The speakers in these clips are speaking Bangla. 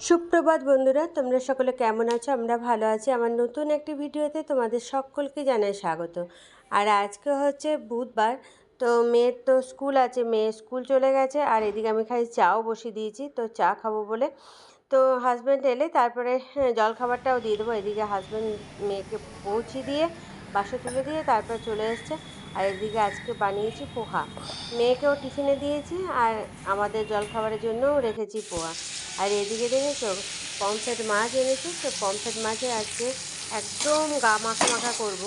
সুপ্রভাত বন্ধুরা তোমরা সকলে কেমন আছো? আমরা ভালো আছি। আমার নতুন একটি ভিডিওতে তোমাদের সকলকে জানাই স্বাগত। আর আজকে হচ্ছে বুধবার তো মেয়ের তো স্কুল আছে মেয়ে স্কুল চলে গেছে। আর এদিকে আমি খাই চাও বসিয়ে দিয়েছি তো চা খাব বলে। তো হাজব্যান্ড এলে তারপরে হ্যাঁ, জলখাবারটাও দিয়ে দেবো। এদিকে হাজব্যান্ড মেয়েকে পৌঁছে দিয়ে বাসে তুলে দিয়ে তারপর চলে এসছে। আর এদিকে আজকে বানিয়েছি পোহা। মেয়েকেও টিফিনে দিয়েছি আর আমাদের জলখাবারের জন্যও রেখেছি পোহা। আর এদিকে দেখেছ পমফ্রেট মাছ এনেছি তো পমফ্রেট মাছে আজকে একদম গা মাখা মাখা করব।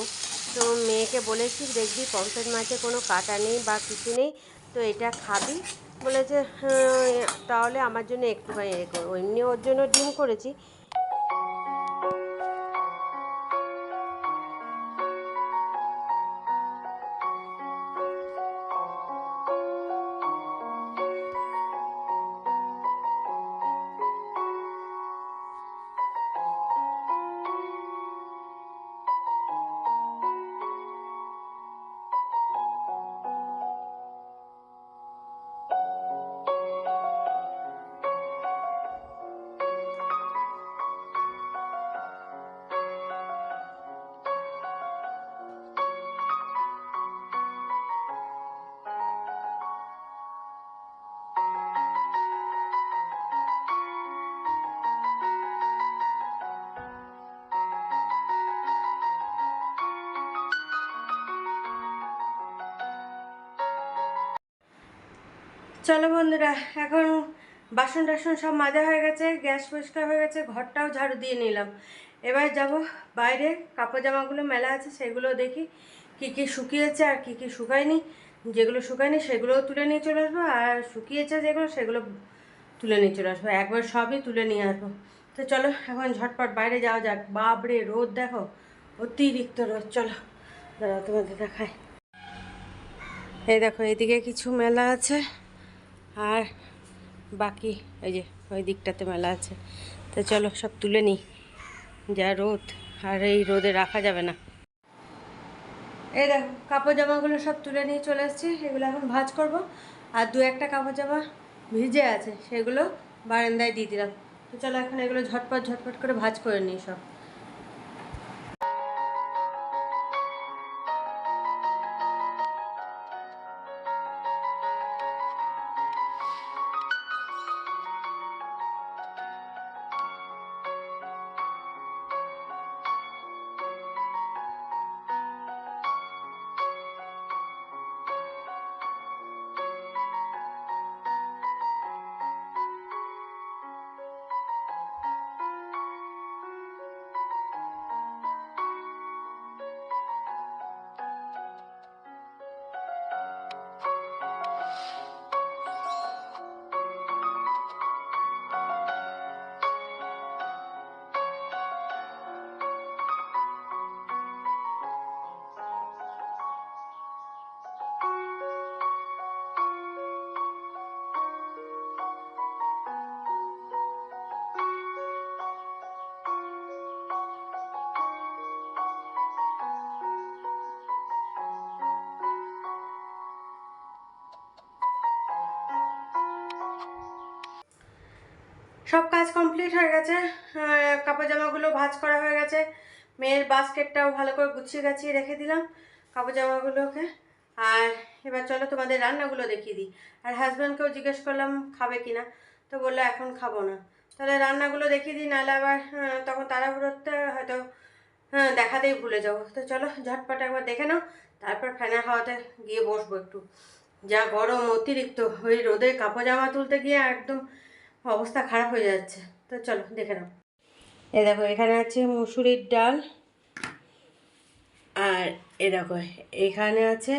তো মেয়েকে বলেছি দেখবি পমফ্রেট মাছে কোনো কাটা নেই বা কিছু নেই তো এটা খাবি। বলেছে "হ্যাঁ, তাহলে আমার জন্য একটুখানি এ করো। এমনি ওর জন্য ডিম করেছি। চলো বন্ধুরা, এখন বাসন টাসন সব মাজা হয়ে গেছে, গ্যাস পরিষ্কার হয়ে গেছে, ঘরটাও ঝাড়ু দিয়ে নিলাম। এবার যাব বাইরে, কাপড় জামাগুলো মেলা আছে সেগুলো দেখি কি কি শুকিয়েছে আর কি কি শুকায়নি। যেগুলো শুকায়নি সেগুলোও তুলে নিয়ে চলে আসব, আর শুকিয়েছে যেগুলো সেগুলো তুলে নিয়ে চলে আসব, একবার সবই তুলে নিয়ে আসব। তো চলো, এখন ঝটপট বাইরে যাওয়া যাক। বাপরে, রোদ দেখো, অতিরিক্ত রোদ, চলো, দাঁড়াও তোমাদের দেখায় এই দেখো, এদিকে কিছু মেলা আছে। আর বাকি এই যে ওই দিকটাতে মেলা আছে। তো চলো সব তুলে নিই। যা রোদ, আর এই রোদে রাখা যাবে না। এই দেখো, কাপড় জামাগুলো সব তুলে নিয়ে চলে এসেছি। এগুলো এখন ভাজ করব। আর দু একটা কাপড় জামা ভিজে আছে, সেগুলো বারান্দায় দিয়ে দিলাম। তো চলো এখন এগুলো ঝটপট ঝটপট করে ভাজ করে নিই সব। সব কাজ কমপ্লিট হয়ে গেছে। কাপড় জামাগুলো ভাজ করা হয়ে গেছে। মেয়ের বাস্কেটটাও ভালো করে গুছিয়ে গাছিয়ে রেখে দিলাম কাপড় জামাগুলোকে আর এবার চলো তোমাদের রান্নাগুলো দেখিয়ে দিই। আর হাজব্যান্ডকেও জিজ্ঞেস করলাম, খাবে কি না তো বলল, এখন খাব না। তাহলে রান্নাগুলো দেখিয়ে দিই, নাহলে আবার তখন তাড়াহুড়োতে হয়তো হ্যাঁ দেখাতেই ভুলে যাব। তো চলো, ঝটপট একবার দেখে নাও। তারপর ফ্যানের হাওয়াতে গিয়ে বসবো একটু। যা গরম অতিরিক্ত। ওই রোদে কাপড় জামা তুলতে গিয়ে একদম অবস্থা খারাপ হয়ে যাচ্ছে। তো চলো, দেখে নাও। এ দেখো, এখানে আছে মুসুরির ডাল। আর এ দেখো, এখানে আছে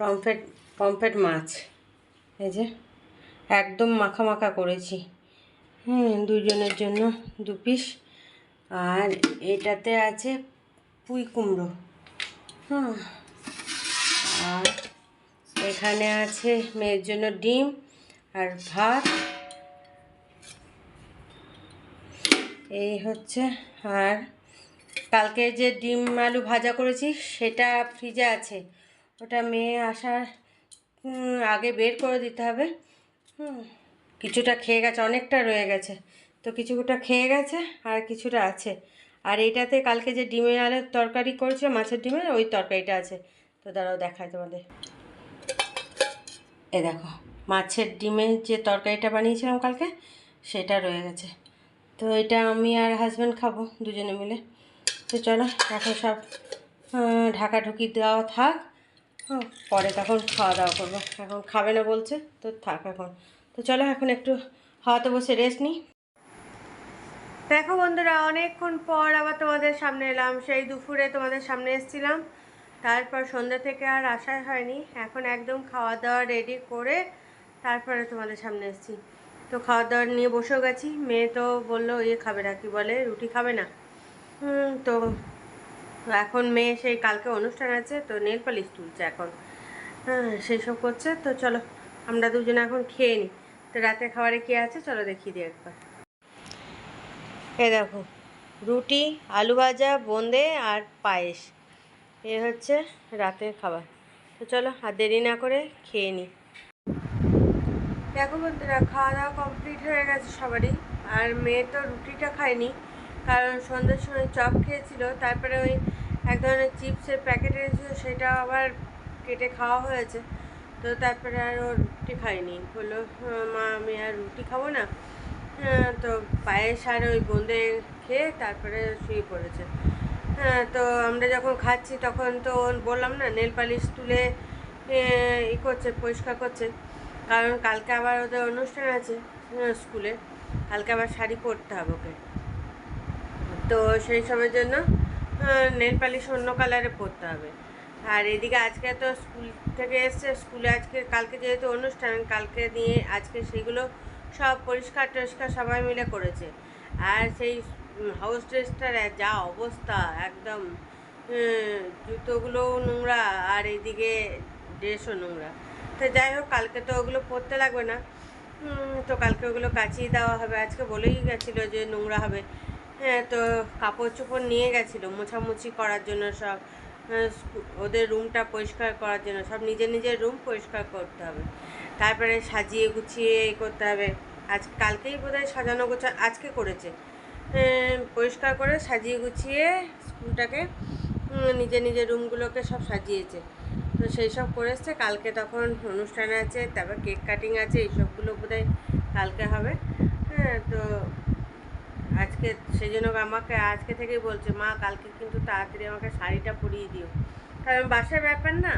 পমফ্রেট পমফ্রেট মাছ। এই যে, একদম মাখা মাখা করেছি। হুম দুজনের জন্য দু পিস। আর এটাতে আছে পুঁই কুমড়ো। হ্যাঁ আর এখানে আছে মেয়ের জন্য ডিম আর ভাত। এই হচ্ছে, আর কালকে যে ডিম আলু ভাজা করেছি, সেটা ফ্রিজে আছে। ওটা মেয়ে আসার আগে বের করে দিতে হবে। হুম, কিছুটা খেয়ে গেছে, অনেকটা রয়ে গেছে। তো কিছুটা খেয়ে গেছে, আর কিছুটা আছে। আর এইটাতে কালকে যে ডিমের আলের তরকারি করেছে, মাছের ডিমের, ওই তরকারিটা আছে। তো দাঁড়াও, দেখায় তোমাদের। এ দেখো, মাছের ডিমের যে তরকারিটা বানিয়েছিলাম কালকে, সেটা রয়ে গেছে। তো এটা আমি আর হাজব্যান্ড খাব দুজনে মিলে। তো চলো এখন সব আহ, ঢাকাঢুকি দেওয়া থাক। হ্যাঁ, পরে তখন খাওয়া দাওয়া করব। এখন খাবে না বলছে তো থাক এখন। তো চলো এখন একটু হাওয়াতে বসে রেস্ট নিই। দেখো বন্ধুরা অনেকক্ষণ পর আবার তোমাদের সামনে এলাম। সেই দুপুরে তোমাদের সামনে এসেছিলাম। তারপর সন্ধ্যা থেকে আর আসাই হয়নি। এখন একদম খাওয়া দাওয়া রেডি করে তারপরে তোমাদের সামনে এসেছি। তো খাওয়া দাওয়া নিয়ে বসেও গেছি। মেয়ে তো বলল ইয়ে খাবে না। কি বলে, রুটি খাবে না। তো এখন মেয়ে সেই কালকে অনুষ্ঠান আছে, তো নেল পালিশ তুলছে এখন। হ্যাঁ সেই সব করছে, তো চলো আমরা দুজনে এখন খেয়ে নিই তো রাতে খাবারে কী আছে, চলো দেখিয়ে দিই একবার। এ দেখো, রুটি, আলু ভাজা, বোঁদে আর পায়েস। এ হচ্ছে রাতের খাবার। তো চলো আর দেরি না করে খেয়ে নিই দেখো বন্ধুরা খাওয়া দাওয়া কমপ্লিট হয়ে গেছে সবারই। আর মেয়ে তো রুটিটা খায়নি কারণ সন্ধ্যের সময় চপ খেয়েছিল তারপরে ওই এক ধরনের চিপসের প্যাকেট এনেছিল সেটা আবার কেটে খাওয়া হয়েছে। তো তারপরে আর ও রুটি খায়নি। বলল "হ্যাঁ, মা আমি আর রুটি খাব না। হ্যাঁ, তো পায়েস আর ওই বোঁদে খেয়ে তারপরে শুয়ে পড়েছে। হ্যাঁ তো আমরা যখন খাচ্ছি তখন তো বললাম না নেল পালিশ তুলে ই করছে পরিষ্কার করছে। কারণ কালকে আবার ওদের অনুষ্ঠান আছে স্কুলে। কালকে আবার শাড়ি পরতে হবে ওকে। তো সেই সবের জন্য নেল পালিশ অন্য কালারে পরতে হবে। আর এদিকে আজকে তো স্কুল থেকে এসছে, স্কুলে আজকে, কালকে যেহেতু অনুষ্ঠান, কালকে নিয়ে আজকে সেগুলো সব পরিষ্কার টরিষ্কার সবাই মিলে করেছে। আর সেই হাউস ড্রেসটার যা অবস্থা, একদম জুতোগুলোও নোংরা, আর এইদিকে ড্রেসও নোংরা। তো যাই হোক কালকে তো ওগুলো পরতে লাগবে না। তো কালকে ওগুলো কাচিয়ে দেওয়া হবে। আজকে বলেই গেছিল যে নোংরা হবে। হ্যাঁ তো কাপড় চোপড় নিয়ে গেছিল মোছামুছি করার জন্য সব। আহ, ওদের রুমটা পরিষ্কার করার জন্য সব নিজের নিজের রুম পরিষ্কার করতে হবে। তারপরে সাজিয়ে গুছিয়ে করতে হবে। আজ কালকেই বোধহয় সাজানো গোছা আজকে করেছে। পরিষ্কার করে সাজিয়ে গুছিয়ে স্কুলটাকে নিজের নিজের রুমগুলোকে সব সাজিয়েছে। তো সেই সব করে এসছে। কালকে তখন অনুষ্ঠান আছে, তারপর কেক কাটিং আছে এইসবগুলো বোধহয় কালকে হবে। হ্যাঁ তো আজকে সেই জন্য আমাকে আজকে থেকেই বলছে, মা, কালকে কিন্তু তাড়াতাড়ি আমাকে শাড়িটা পরিয়ে দিও। কারণ বাসার ব্যাপার না,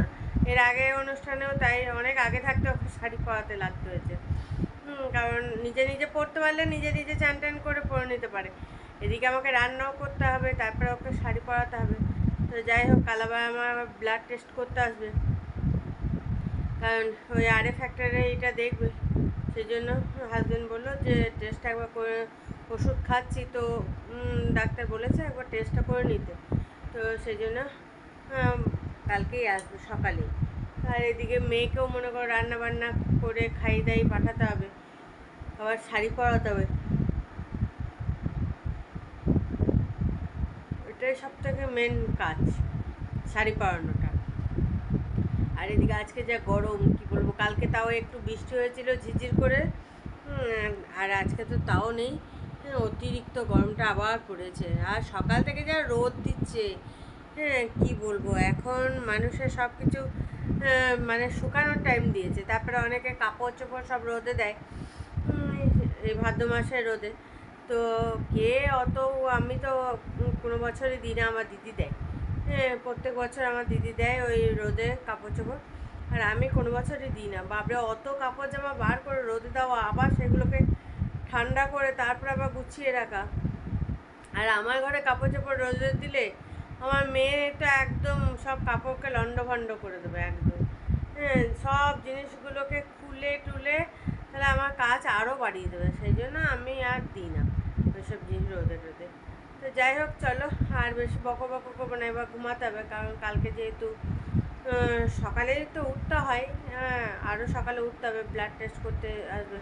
এর আগে অনুষ্ঠানেও তাই অনেক আগে থাকতে ওকে শাড়ি পরাতে লাগতে হয়েছে। কারণ নিজে নিজে পরতে পারলে নিজে নিজে চান টান করে পরে নিতে পারে। এদিকে আমাকে রান্নাও করতে হবে, তারপরে ওকে শাড়ি পরাতে হবে। তো যাই হোক, কাল আবার আমার ব্লাড টেস্ট করতে আসবে। কারণ ওই আরে ফ্যাক্টরে এটা দেখবে। সেই জন্য হাজবেন্ড বলল যে টেস্ট একবার করে ওষুধ খাচ্ছি তো ডাক্তার বলেছে একবার টেস্টটা করে নিতে। তো সেই জন্য কালকেই আসবে, সকালেই। আর এদিকে মেয়েকেও মনে করো রান্না বান্না করে খাইয়ে দাইয়ে পাঠাতে হবে। আবার শাড়ি পরাতে হবে। এটাই সব থেকে মেন কাজ শাড়ি পরানোটা। আর এদিকে আজকে যা গরম কি বলব কালকে তাও একটু বৃষ্টি হয়েছিল ঝিঝির করে। আর আজকে তো তাও নেই। হ্যাঁ, অতিরিক্ত গরমটা আবার পড়েছে। আর সকাল থেকে যা রোদ দিচ্ছে হ্যাঁ কী বলব এখন মানুষের সব কিছু আহ, মানে শুকানোর টাইম দিয়েছে। তারপরে অনেকে কাপড় চোপড় সব রোদে দেয়। এই ভাদ্র মাসের রোদে। তো কে অত আমি তো কোনো বছরই দিই না, আমার দিদি দেয়। হ্যাঁ প্রত্যেক বছর আমার দিদি দেয় ওই রোদে কাপড় চোপড়। আর আমি কোনো বছরই দিই না। বাপরে, অত কাপড় জামা বার করে রোদে দেওয়া, আবার সেগুলোকে ঠান্ডা করে তারপর আবার গুছিয়ে রাখা। আর আমার ঘরে কাপড় চোপড় রোদে দিলে আমার মেয়ে তো একদম সব কাপড়কে লণ্ডভণ্ড করে দেবে একদম। হ্যাঁ সব জিনিসগুলোকে খুলে টুলে তাহলে আমার কাজ আরও বাড়িয়ে দেবে। সেই জন্য আমি আর দিই না। ওইসব জিনিস রোদে রোদে তো যাই হোক চলো আর বেশি বকো বকো করব না এবার ঘুমাতে হবে কারণ কালকে যেহেতু আহ, সকালেই তো উঠতে হয় হ্যাঁ আরও সকালে উঠতে হবে ব্লাড টেস্ট করতে আসবে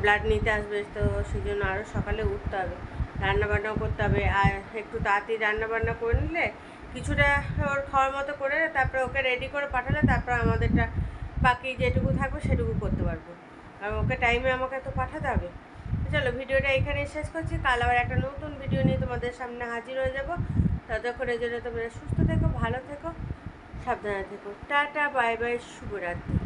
ব্লাড নিতে আসবে তো সেই জন্য আরও সকালে উঠতে হবে রান্নাবান্নাও করতে হবে আর একটু তাড়াতাড়ি রান্না বান্না করে নিলে কিছুটা ওর খাওয়ার মতো করে তারপরে ওকে রেডি করে পাঠালে তারপর আমাদেরটা বাকি যেটুকু থাকবে সেটুকু করতে পারব আর ওকে টাইমে আমাকে তো পাঠাতে হবে চলো, ভিডিওটা এখানে শেষ করছি। কাল আবার একটা নতুন ভিডিও নিয়ে তোমাদের সামনে হাজির হয়ে যাব। ততক্ষণের জন্য তোমরা সুস্থ থেকো, ভালো থেকো, সাবধানে থেকো। টাটা, বাই বাই, শুভরাত্রি।